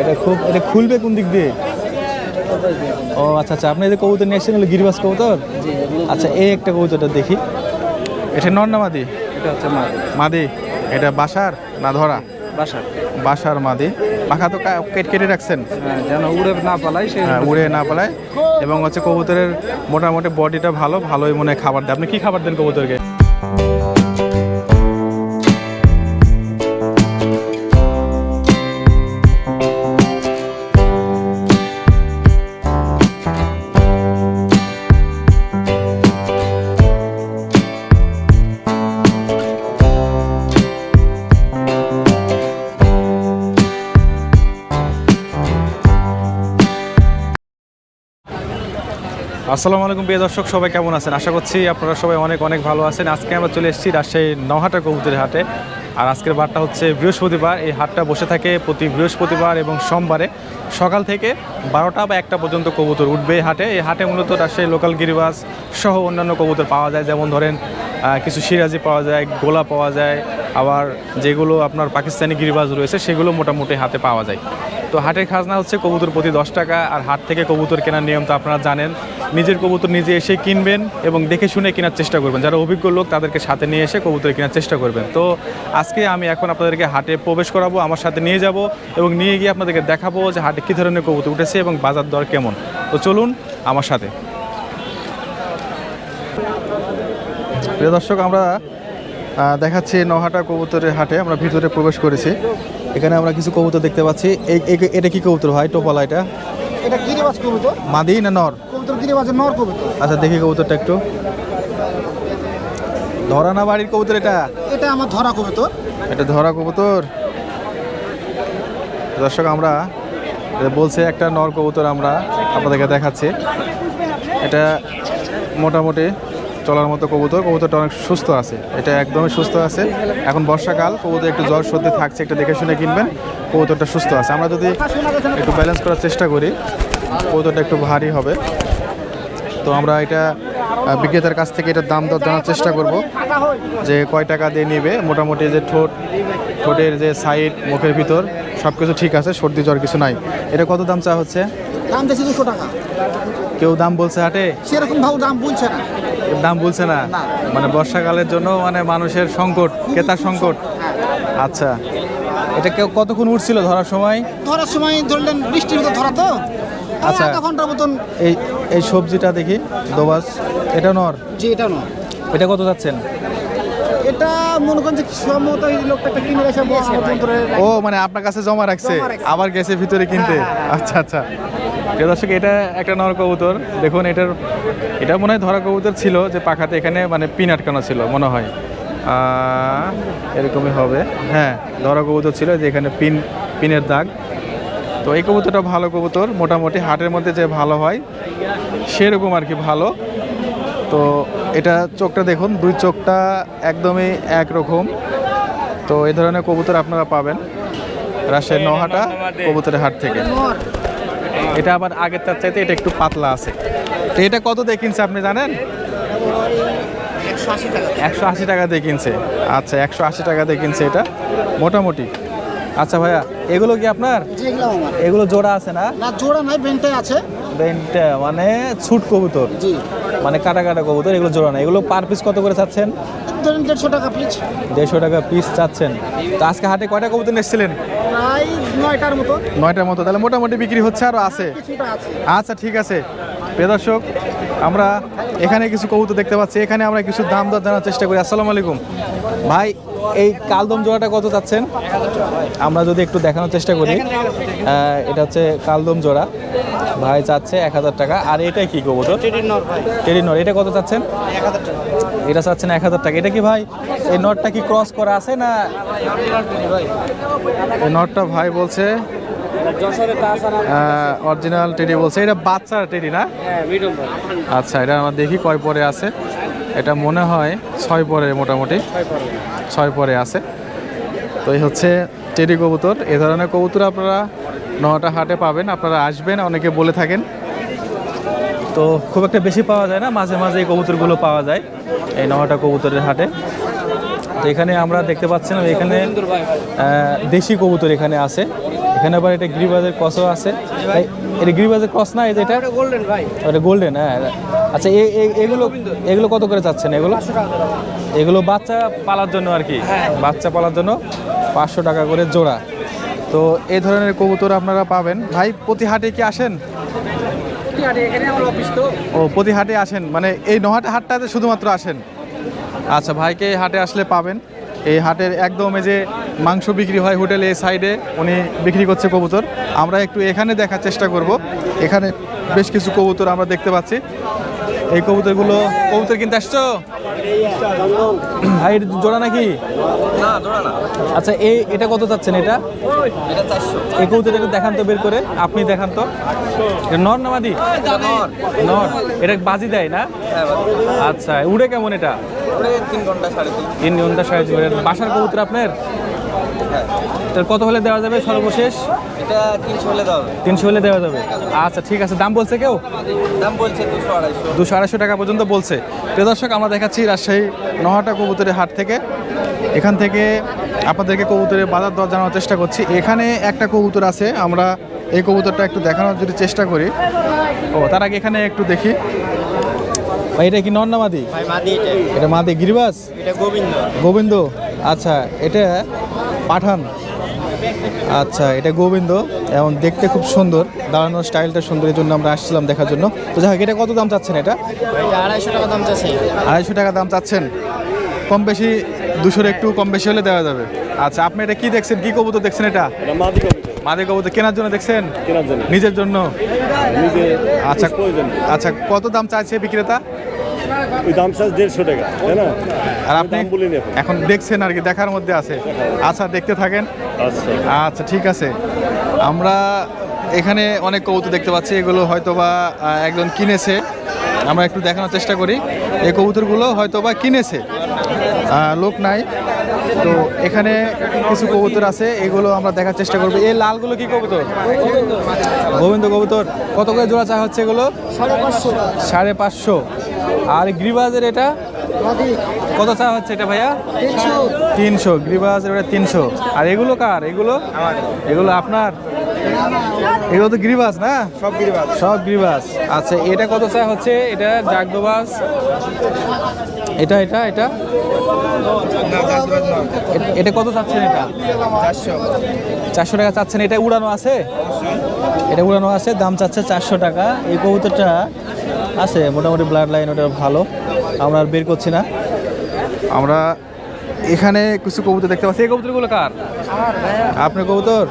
এটা খুব এটা খুলবে কোন দিক দিয়ে? ও আচ্ছা আচ্ছা। আপনি এই যে কবুতর নিয়ে এসেছেন গিরিবাস কবুতর? আচ্ছা এই একটা কবুতরটা দেখি। এটা নর না মাদি? এটা হচ্ছে মাদি। এটা বাসার না ধরা? বাসার। বাসার মাদি। পাখা তো কেটে কেটে রাখছেন। হ্যাঁ যেন উড়ে না পালাই সে হ্যাঁ, উড়ে না পালায়। এবং হচ্ছে কবুতরের মোটামুটি বডিটা ভালো ভালোই মনে খাবার দেয়। আপনি কি খাবার দেন কবুতরকে? আসসালামু আলাইকুম প্রিয় দর্শক, সবাই কেমন আছেন? আশা করছি আপনারা সবাই অনেক অনেক ভালো আছেন। আজকে আমরা চলে এসেছি রাজশাহী নহাটা কবুতরের হাটে। আর আজকের বারটা হচ্ছে বৃহস্পতিবার। এই হাটটা বসে থাকে প্রতি বৃহস্পতিবার এবং সোমবারে। সকাল থেকে বারোটা বা একটা পর্যন্ত কবুতর উঠবে এই হাটে। এই হাটে মূলত রাজশাহী লোকাল গিরিবাস সহ অন্যান্য কবুতর পাওয়া যায়। যেমন ধরেন কিছু সিরাজি পাওয়া যায়, গোলা পাওয়া যায়। আবার যেগুলো আপনার পাকিস্তানি গিরিবাজ রয়েছে, সেগুলো মোটামুটি হাতে পাওয়া যায়। তো হাটের খাজনা হচ্ছে কবুতর প্রতি দশ টাকা, আর হাট থেকে কবুতর কেনার নিয়ম তো আপনারা জানেন। নিজের কবুতর নিজে এসে কিনবেন এবং দেখে শুনে কেনার চেষ্টা করবেন। যারা অভিজ্ঞ লোক, তাদেরকে সাথে নিয়ে এসে কবুতর কেনার চেষ্টা করবেন। তো আজকে আমি এখন আপনাদেরকে হাটে প্রবেশ করাবো, আমার সাথে নিয়ে যাব এবং নিয়ে গিয়ে আপনাদেরকে দেখাবো যে হাটে কী ধরনের কবুতর উঠেছে এবং বাজার দর কেমন। তো চলুন আমার সাথে। প্রিয় দর্শক, আমরা দেখাচ্ছি নহাটা কবুতরের হাটে। আমরা ভিতরে প্রবেশ করেছি। এখানে আমরা কিছু কবুতর দেখতে পাচ্ছি। এটা কি কবুতর ভাই? টোপালা এটা? এটা গিরিবাজ কবুতর। মাদি না নর? কবুতর গিরিবাজের নর কবুতর। আচ্ছা দেখি কবুতরটা একটু। ধরা না বাড়ির কবুতর এটা? এটা আমার ধরা কবুতর। এটা ধরা কবুতর? দর্শক আমরা বলছে একটা নর কবুতর আমরা আপনাদেরকে দেখাচ্ছি। এটা মোটামুটি চলার মতো কবুতর কবুতরটা অনেক সুস্থ আছে। এটা একদমই সুস্থ আছে। এখন বর্ষাকাল কবুতর একটু জ্বর সর্দি থাকছে একটু দেখে শুনে কিনবেন। কবুতরটা সুস্থ আছে। আমরা যদি একটু ব্যালেন্স করার চেষ্টা করি কবুতরটা একটু ভারী হবে। তো আমরা এটা বিক্রেতার কাছ থেকে এটার দাম দর জানার চেষ্টা করব যে কয় টাকা দিয়ে নেবে। মোটামুটি যে ঠোঁট ঠোঁটের যে সাইড মুখের ভিতর সব কিছু ঠিক আছে সর্দি জ্বর কিছু নাই। এটা কত দাম চা হচ্ছে? দাম দিয়েছে দুশো টাকা। কেউ দাম বলছে হাটে? সেরকম ভাবে দাম বলছে না। দাম বলছে না। মানে বর্ষাকালের জন্য মানে মানুষের সংকট ক্রেতার সংকট। আচ্ছা। এটা কেউ কতক্ষণ উঠছিল ধরার সময়? ধরার সময় ধরলেন বৃষ্টির মতো ধরা তো। আচ্ছা। ঘণ্টার মতন। এই এই সবজিটা দেখি দোবাস। এটা নর? যে এটা নয় এটা কত যাচ্ছেন? এটা মনে করেন যে সম্ভবত এই লোকটা একটা কিনে মহামন্ত্রে ও মানে আপনার কাছে জমা রাখছে। আবার গেছে ভিতরে কিনতে। আচ্ছা আচ্ছা। প্রিয় দর্শক, এটা একটা নর কবুতর। দেখুন, এটার, এটা মনে হয় ধরা কবুতর ছিল, যে পাখাতে এখানে মানে পিন আটকানো ছিল, মনে হয়। এরকমই হবে। হ্যাঁ ধরা কবুতর ছিল, যে এখানে পিন, পিনের দাগ। তো এই কবুতরটা ভালো কবুতর, মোটামুটি হাটের মধ্যে যে ভালো হয়, সেরকম আর কি ভালো। তো এটা চোখটা দেখুন, দুই চোখটা একদমই একরকম। তো এই ধরনের কবুতর আপনারা পাবেন রাজশাহীর নহাটা কবুতরের হাট থেকে। এটা আবার আগের তার চাইতে এটা একটু পাতলা আছে। তো এটা কত দিয়ে কিনছে আপনি জানেন? একশো আশি টাকা দিয়ে। কিনছে। আচ্ছা একশো আশি টাকা দিয়ে কিনছে এটা। মোটামুটি। আচ্ছা ভাইয়া এগুলো কি আপনার? এগুলো জোড়া আছে না? না জোড়া নাই বেনটাই আছে। বেনটা মানে ছুট কবুতর। মানে কাটা কাটা কবুতর এগুলো জোড়া না এগুলো পার পিস কত করে চাচ্ছেন? ধরেন দেড়শো টাকা পিস দেড়শো টাকা পিস চাচ্ছেন। তো আজকে হাটে কয়টা কবুতর এসেছিলেন? প্রায় নয়টার মতো। নয়টার মতো তাহলে মোটামুটি বিক্রি হচ্ছে আরও আছে। আচ্ছা ঠিক আছে। প্রিয় দর্শক আমরা এখানে কিছু কবুতর দেখতে পাচ্ছি। এখানে আমরা কিছু দাম দর জানার চেষ্টা করি। আসসালামু আলাইকুম। ভাই এই কালদম জোড়াটা কত চাচ্ছেন? আমরা যদি একটু দেখানোর চেষ্টা করি। এটা হচ্ছে কালদম জোড়া। ভাই চাচ্ছে এক হাজার টাকা। আর এটা কি কবুতর? নর ভাই। এটা কত চাচ্ছেন? এক হাজার টাকা। এটা চাচ্ছেন এক হাজার টাকা। এটা কি ভাই এই নটটা কি ক্রস করা আছে না? এই নটটা ভাই বলছে অরিজিনাল টেডি বলছে। এটা বাচ্চা টেডি না? আচ্ছা এটা আমরা দেখি কয় পরে আছে। এটা মনে হয় ছয় পরে মোটামুটি। ছয় পরে। আছে। তো এই হচ্ছে টেডি কবুতর। এ ধরনের কবুতর আপনারা নটা হাটে পাবেন। আপনারা আসবেন অনেকে বলে থাকেন। তো খুব একটা বেশি পাওয়া যায় না মাঝে মাঝে এই কবুতরগুলো পাওয়া যায় এই নটা কবুতরের হাটে। তো এখানে আমরা দেখতে পাচ্ছিলাম এখানে দেশি কবুতর এখানে আছে। এখানে আবার এটা গিরিবাজের ক্রসও আছে। এটা গিরিবাজের ক্রস না এই যে এটা? গোল্ডেন ভাই। ওটা গোল্ডেন হ্যাঁ। আচ্ছা এগুলো এগুলো কত করে চাচ্ছেন এগুলো? এগুলো বাচ্চা পালার জন্য আর কি? বাচ্চা পালার জন্য পাঁচশো টাকা করে জোড়া। তো এই ধরনের কবুতর আপনারা পাবেন। ভাই প্রতি হাটে কি আসেন এখানে আমার অফিস তো ও প্রতি হাটে আসেন? মানে এই নহাটা হাটটাতে শুধুমাত্র আসেন? আচ্ছা ভাইকে হাটে আসলে পাবেন। এই হাটের একদম যে মাংস বিক্রি হয় হোটেলে, এই সাইডে উনি বিক্রি করছে কবুতর। আমরা একটু এখানে দেখার চেষ্টা করব। এখানে বেশ কিছু কবুতর আমরা দেখতে পাচ্ছি। এই কবুতরগুলো কবুতর কিনতে আসছো? ভাই এটা জোড়া নাকি? না জোড়া না আচ্ছা এই এটা কত চাচ্ছেন এটা? এটা চারশো এই কবুতর একটু দেখান তো বের করে। আপনি দেখান তো। এটা নর না মাদি নর। এটা বাজি দেয় না? আচ্ছা উড়ে কেমন এটা? ঘণ্টা তিন তিন ঘণ্টা সাড়ে তিন ঘণ্টা। বাসার কবুতর আপনার? এটার কত হলে দেওয়া যাবে সর্বশেষ? এটা তিনশো হলে দাও তিনশো হলে দেওয়া যাবে। আচ্ছা ঠিক আছে। দাম বলছে কেউ? দাম বলছে দুশো আড়াইশো। দুশো আড়াইশো টাকা পর্যন্ত বলছে। প্রিয় দর্শক আমরা দেখাচ্ছি রাজশাহী নহাটা কবুতরের হাট থেকে। এখান থেকে আপনাদেরকে কবুতরের বাজার দর জানানোর চেষ্টা করছি। এখানে একটা কবুতর আছে। আমরা এই কবুতরটা একটু দেখানোর যদি চেষ্টা করি। ও তার আগে এখানে একটু দেখি। ভাই এটা কি নন্নামাদি ভাই মাদি এটা। এটা মাদি গিরিবাস? এটা গোবিন্দ। গোবিন্দ। আচ্ছা এটা পাঠান। আচ্ছা এটা গোবিন্দ এবং দেখতে খুব সুন্দর। দাঁড়ানোর স্টাইলটা সুন্দর এই জন্য আমরা আসছিলাম দেখার জন্য। তো যাই হোক, এটা কত দাম চাচ্ছেন এটা? এটা আড়াইশো টাকা দাম চাচ্ছে। আড়াইশো টাকা দাম চাচ্ছেন? কম বেশি দুশোর একটু কম বেশি হলে দেওয়া যাবে। আচ্ছা আপনি এটা কি দেখছেন? কি কবুতর দেখছেন এটা? মাদে কবুতর। কেনার জন্য দেখছেন? নিজের জন্য? আচ্ছা আচ্ছা কত দাম চাইছে বিক্রেতা? ওই দাম চাষ দেড়শো টাকা তাই না? আর আপনি বলিনি এখন দেখছেন আর কি দেখার মধ্যে আছে। আচ্ছা দেখতে থাকেন। আচ্ছা। আচ্ছা ঠিক আছে। আমরা এখানে অনেক কবুতর দেখতে পাচ্ছি এগুলো হয়তো বা একজন কিনেছে। আমরা একটু দেখানোর চেষ্টা করি। এই কবুতরগুলো হয়তো বা কিনেছে লোক নাই। তো এখানে কিছু কবুতর আছে এগুলো আমরা দেখার চেষ্টা করব। এই লালগুলো কি কবুতর? গোবিন্দ কবুতর। কত করে জোড়া চা হচ্ছে এগুলো? সাড়ে পাঁচশো। আর গ্রিবাজের এটা? কত চা হচ্ছে এটা ভাইয়া? তিনশো। গ্রিবাজের ওটা তিনশো। আর এগুলো কার? এগুলো? এগুলো আপনার? এগুলো তো গ্রিবাস না? সব গিরিবাদ সব গ্রিবাস আচ্ছা এটা কত চা হচ্ছে? এটা জাগদোবাস এটা এটা এটা? এটা কত চাচ্ছেন এটা? চারশো। চারশো টাকা চাচ্ছেন। এটা উড়ানো আছে? এটা উড়ানো আছে দাম চাচ্ছে চারশো টাকা। এই কবুতরটা আছে মোটামুটি ব্লাড লাইন ওটা ভালো। আমরা আর বের করছি না। আমরা এখানে কিছু কবুতর দেখতে পাচ্ছি। এই কবুতরগুলো কার? আপনার কবুতর?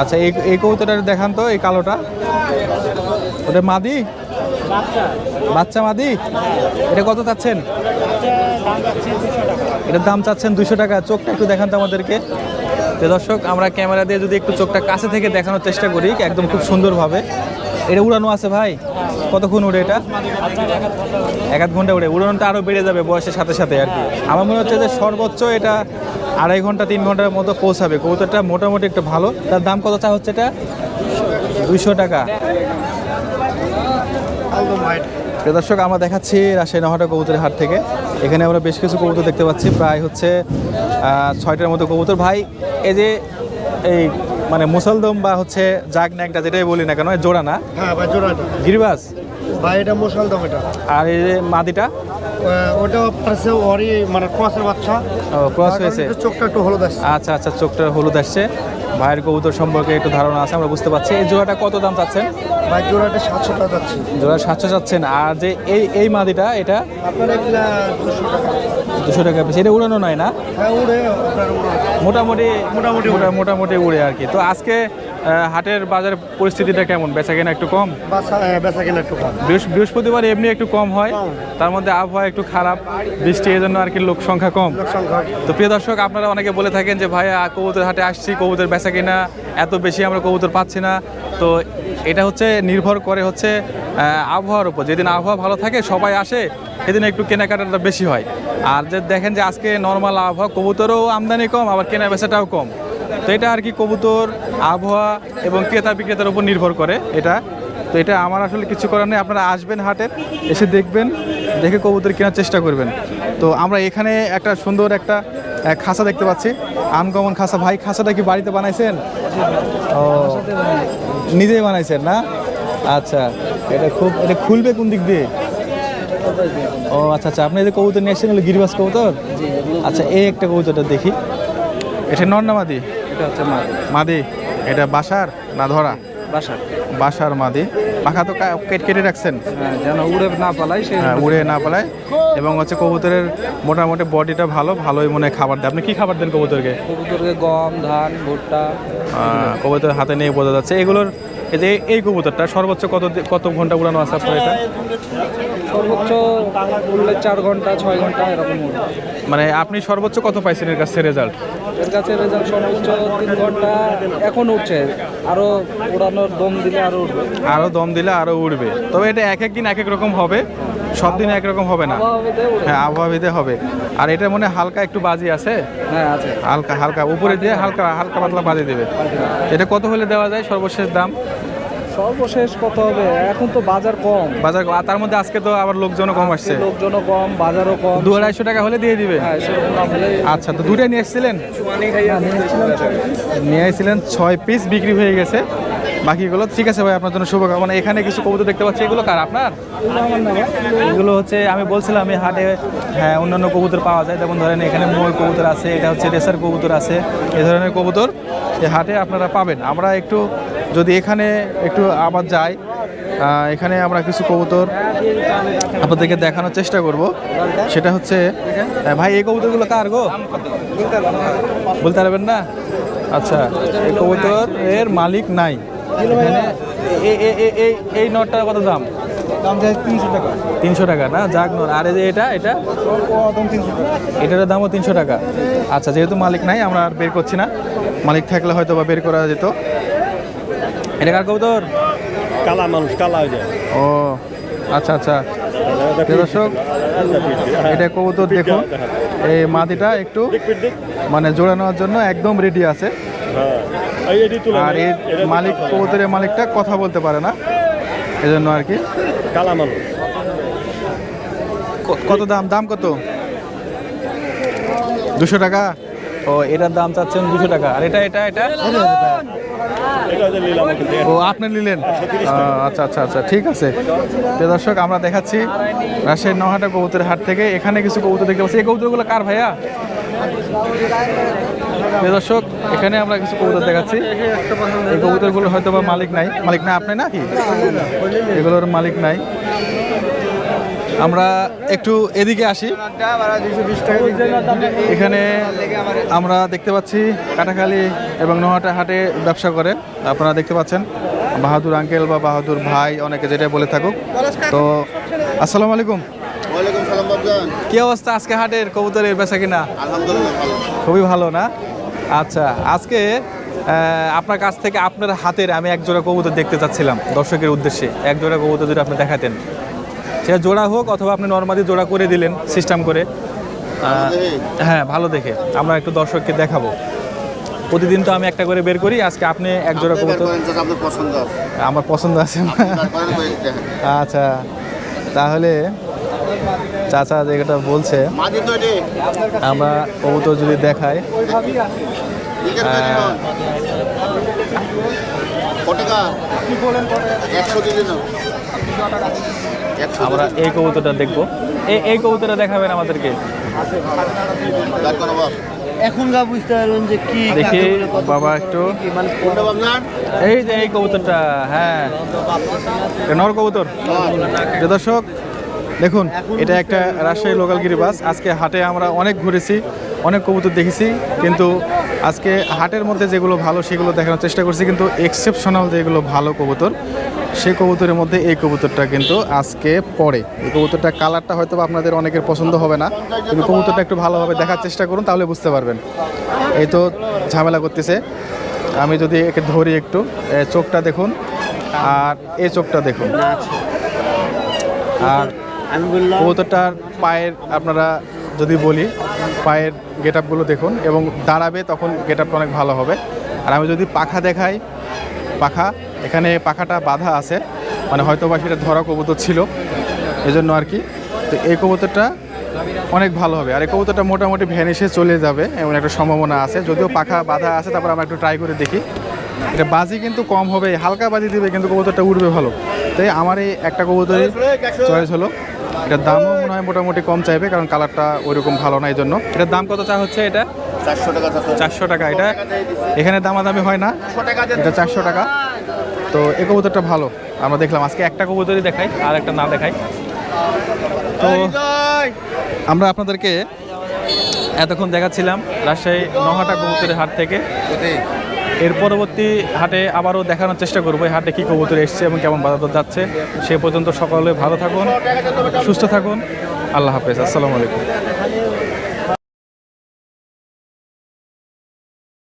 আচ্ছা এই এই কবুতরটা দেখান তো এই কালোটা। ওটা মাদি? বাচ্চা মাদি? এটা কত চাচ্ছেন? এটার দাম চাচ্ছেন দুশো টাকা। চোখটা একটু দেখান তো আমাদেরকে। তো দর্শক আমরা ক্যামেরা দিয়ে যদি একটু চোখটা কাছে থেকে দেখানোর চেষ্টা করি একদম খুব সুন্দরভাবে। এটা উড়ানো আছে ভাই? কতক্ষণ উড়ে এটা? এক আধ ঘণ্টা উড়ে। উড়ানোটা আরও বেড়ে যাবে বয়সের সাথে সাথে আর কি। আমার মনে হচ্ছে যে সর্বোচ্চ এটা আড়াই ঘণ্টা, তিন ঘণ্টার মতো পৌঁছাবে। কবুতরটা মোটামুটি একটু ভালো। তার দাম কত চা হচ্ছে এটা? দুইশো টাকা। দর্শক, আমরা দেখাচ্ছি রাজশাহী নহাটা কবুতরের হাট থেকে। এখানে আমরা বেশ কিছু কবুতর দেখতে পাচ্ছি। প্রায় হচ্ছে ছয়টার মতো কবুতর। ভাই, এই যে এই মানে মুসলদম বা হচ্ছে জাগ ন্যাংটা যেটাই বলি না কেন জোড়া না? হ্যাঁ ভাই জোড়াটা গিরিবাস? ভাই এটা মশাল দাম এটা। আর এই যে মাদিটা? ওটা পাশে ওরই মানে ক্রসের বাচ্চা। ক্রস হয়েছে। চোখটা একটু হলুদ আসছে। আচ্ছা আচ্ছা চোখটা হলুদ আসছে। ভাইয়ের কবুতর সম্পর্কে একটু ধারণা আছে আমরা বুঝতে পারছি। এই জোড়াটা কত দাম চাচ্ছেন? ভাই জোড়াটা সাতশো টাকা যাচ্ছে জোড়া সাতশো চাচ্ছেন। আর যে এই এই মাদিটা এটা? আপনার দুশো টাকা। দুশো টাকা পিস এটা উড়ানো নয় না? হ্যাঁ উড়ে মোটামুটি মোটামুটি মোটা- মোটামুটি উড়ে আর কি। তো আজকে হাটের বাজার পরিস্থিতিটা কেমন? বেচা কেনা একটু কম? বেচা কিনা একটু কম। বৃহস্পতিবার এমনি একটু কম হয়। তার মধ্যে আবহাওয়া একটু খারাপ বৃষ্টি এই জন্য আর কি লোক সংখ্যা কম। তো প্রিয় দর্শক আপনারা অনেকে বলে থাকেন যে ভাইয়া কবুতর হাটে আসছি কবুতর বেচা কিনা এত বেশি আমরা কবুতর পাচ্ছি না। তো এটা হচ্ছে নির্ভর করে হচ্ছে আবহাওয়ার উপর। যেদিন আবহাওয়া ভালো থাকে সবাই আসে সেদিন একটু কেনাকাটাটা বেশি হয়। আর যে দেখেন যে আজকে নর্মাল আবহাওয়া কবুতরও আমদানি কম আবার কেনা বেচাটাও কম। তো এটা আর কি কবুতর আবহাওয়া এবং ক্রেতা বিক্রেতার উপর নির্ভর করে এটা। তো এটা আমার আসলে কিছু করার নেই। আপনারা আসবেন হাটে এসে দেখবেন দেখে কবুতর কেনার চেষ্টা করবেন। তো আমরা এখানে একটা সুন্দর একটা খাঁচা দেখতে পাচ্ছি। আনকমন খাঁচা ভাই খাসাটা কি বাড়িতে বানাইছেন? ও নিজেই বানাইছেন না? আচ্ছা এটা খুব এটা খুলবে কোন দিক দিয়ে? ও আচ্ছা আচ্ছা আপনি যে কবুতর নিয়ে এসেছেন গিরিবাস কবুতর? আচ্ছা এই একটা কবুতরটা দেখি। এটা নর মাদি? এটা হচ্ছে মাছ মাদি এটা বাসার না ধরা? বাসা বাসার মাদি। পাখা তো কা- কেটে কেটে রাখছেন? হ্যাঁ যেন উড়ে না পালাই সে হ্যাঁ, উড়ে না পালায়। এবং হচ্ছে কবুতরের মোটামুটি বডিটা ভালো ভালোই মনে খাবার দেয়। আপনি কি খাবার দেন কবুতরকে? কবুতরকে গম ধান ভুট্টা। কবুতর হাতে নিয়ে বোঝা যাচ্ছে। এগুলোর এই যে এই কবুতরটা সর্বোচ্চ কত কত ঘণ্টা উড়ানো আছে আপনার এটা? সর্বোচ্চ উড়লে চার ঘণ্টা ছয় ঘণ্টা এরকম মানে আপনি সর্বোচ্চ কত পাইছেন এর কাছে রেজাল্ট এর কাছে রেজাল্ট সর্বোচ্চ তিন ঘণ্টা এখন উঠছে। আরও উড়ানোর দম দিলে আরও উঠবে। আরও দম দিলে আরও উড়বে। তবে এটা এক এক দিন এক এক রকম হবে। সব দিন এক রকম হবে না। হ্যাঁ আবহাওয়াবিদে হবে। আর এটা মনে হালকা একটু বাজি আছে? হ্যাঁ আছে। হালকা হালকা। উপরে দিয়ে হালকা হালকা পাতলা বাজি দেবে। এটা কত হলে দেওয়া যায় সর্বশেষ দাম? সর্বশেষ কত হবে এখন তো বাজার কম। বাজার আর তার মধ্যে আজকে তো আবার লোকজনও কম আসছে। লোকজনও কম বাজারও কম। দু আড়াইশো টাকা হলে দিয়ে দিবে। হ্যাঁ আচ্ছা তো দুটাই নিয়ে এসেছিলেন? হ্যাঁ। নিয়ে এসেছিলেন ছয় পিস বিক্রি হয়ে গেছে। বাকিগুলো ঠিক আছে ভাই আপনার জন্য শুভকামনা। এখানে কিছু কবুতর দেখতে পাচ্ছি এগুলো কার? আপনার? এগুলো হচ্ছে আমি বলছিলাম এই হাটে হ্যাঁ অন্যান্য কবুতর পাওয়া যায়। যেমন ধরেন এখানে ময়ূর কবুতর আছে এটা হচ্ছে রেসার কবুতর আছে। এ ধরনের কবুতর এই হাটে আপনারা পাবেন। আমরা একটু যদি এখানে একটু আবার যাই এখানে আমরা কিছু কবুতর আপনাদেরকে দেখানোর চেষ্টা করব। সেটা হচ্ছে ভাই এই কবুতরগুলো কার গো? বলতে পারবেন না? আচ্ছা এই কবুতর এর মালিক নাই। এই এই নটটার কত দাম? দাম চাই তিনশো টাকা। তিনশো টাকা না? জাগ নর আর এই যে এটা এটা? এটার দামও তিনশো টাকা। আচ্ছা যেহেতু মালিক নাই আমরা আর বের করছি না। মালিক থাকলে হয়তো বা বের করা যেত। এটা কার কবুতর? কালা মানুষ কালা হয়ে যায় ও আচ্ছা আচ্ছা। দর্শক এটা কবুতর দেখুন। এই মাদিটা একটু মানে জোড়া নেওয়ার জন্য একদম রেডি আছে। হ্যাঁ। এই আর এর মালিক কবুতরের মালিকটা কথা বলতে পারে না। এজন্য আর কি। কালা মানুষ। ক- কত দাম? দাম কত? দুশো টাকা? ও এটার দাম চাচ্ছেন দুশো টাকা। আর এটা? এটা এটা। ও, আপনি নিলেন? আচ্ছা আচ্ছা আচ্ছা ঠিক আছে। প্রিয় দর্শক, আমরা দেখাচ্ছি রাজশাহীর নহাটা কবুতরের হাট থেকে। এখানে কিছু কবুতর দেখতে পাচ্ছি। এই কবুতরগুলো কার ভাইয়া? দর্শক, এখানে আমরা কিছু কবুতর দেখাচ্ছি। এই কবুতরগুলো হয়তো বা মালিক নাই। মালিক না, আপনি নাকি? এগুলোর মালিক নাই। আমরা একটু এদিকে আসি। এখানে আমরা দেখতে পাচ্ছি কাটাখালী এবং নোহাটা হাটে ব্যবসা করে। আপনারা দেখতে পাচ্ছেন, বাহাদুর আঙ্কেল বা বাহাদুর ভাই, অনেকে যেটা বলে থাকুক। তো, আসসালামু আলাইকুম। কি অবস্থা আজকে হাটের? কবুতরের বেচা কিনা? খুবই ভালো না? আচ্ছা আজকে আপনার কাছ থেকে আপনার হাতের আমি এক জোড়া কবুতর দেখতে চাচ্ছিলাম, দর্শকের উদ্দেশ্যে। এক জোড়া কবুতর যদি আপনি দেখাতেন। সেটা জোড়া হোক অথবা আপনি নর্মালি জোড়া করে দিলেন সিস্টেম করে হ্যাঁ ভালো দেখে। আমরা একটু দর্শককে দেখাবো। প্রতিদিন তো আমি একটা করে বের করি আজকে আপনি এক জোড়া কবুতর আমার পছন্দ আছে। আচ্ছা তাহলে চাচা যেটা বলছে আমরা কবুতর যদি দেখাই কত টাকা? দিয়ে আমরা এই কবুতরটা দেখব। এই এই কবুতরটা দেখাবেন আমাদেরকে। এখন গা বুঝতে পারবেন যে কি দেখি বাবা একটু। এই যে এই কবুতরটা হ্যাঁ। নর কবুতর। দর্শক দেখুন এটা একটা রাজশাহী লোকাল গিরিবাস। আজকে হাটে আমরা অনেক ঘুরেছি অনেক কবুতর দেখেছি কিন্তু আজকে হাটের মধ্যে যেগুলো ভালো সেগুলো দেখানোর চেষ্টা করছি কিন্তু এক্সেপশনাল যেগুলো ভালো কবুতর। সেই কবুতরের মধ্যে এই কবুতরটা কিন্তু আজকে পড়ে। এই কবুতরটা কালারটা হয়তো আপনাদের অনেকের পছন্দ হবে না। কিন্তু কবুতরটা একটু ভালোভাবে দেখার চেষ্টা করুন, তাহলে বুঝতে পারবেন। এই তো ঝামেলা করতেছে। আমি যদি একে ধরি একটু চোখটা দেখুন, আর এই চোখটা দেখুন। আর কবুতরটার পায়ের, আপনারা যদি বলি, পায়ের গেট দেখুন এবং দাঁড়াবে তখন গেট অনেক ভালো হবে। আর আমি যদি পাখা দেখাই পাখা। এখানে পাখাটা বাঁধা আছে। মানে হয়তো বা সেটা ধরা কবুতর ছিল। এজন্য আর কি। তো এই কবুতরটা অনেক ভালো হবে। আর এই কবুতরটা মোটামুটি ভ্যানিশে চলে যাবে, এমন একটা সম্ভাবনা আছে। যদিও পাখা বাঁধা আছে, তারপর আমরা একটু ট্রাই করে দেখি। এটা বাজি কিন্তু কম হবে, হালকা বাজি দিবে, কিন্তু কবুতরটা উঠবে ভালো। তাই আমার এই একটা কবুতরই চয়েস হলো। এটার দামও মনে হয় মোটামুটি কম চাইবে, কারণ কালারটা ওইরকম ভালো না এই জন্য এটার দাম কত চা হচ্ছে এটা? চারশো টাকা এটা এখানে দামাদামি হয় না। এটা চারশো টাকা। তো এ কবুতরটা ভালো। আমরা দেখলাম আজকে একটা কবুতরই দেখাই আর একটা না দেখাই। তো আমরা আপনাদেরকে এতক্ষণ দেখাচ্ছিলাম রাজশাহী নহাটা কবুতরের হাট থেকে। এর পরবর্তী হাটে আবারও দেখানোর চেষ্টা করব এই হাটে কী কবুতর এসছে এবং কেমন বাজার যাচ্ছে। সে পর্যন্ত সকলে ভালো থাকুন সুস্থ থাকুন। আল্লাহ হাফেজ আসসালামু আলাইকুম।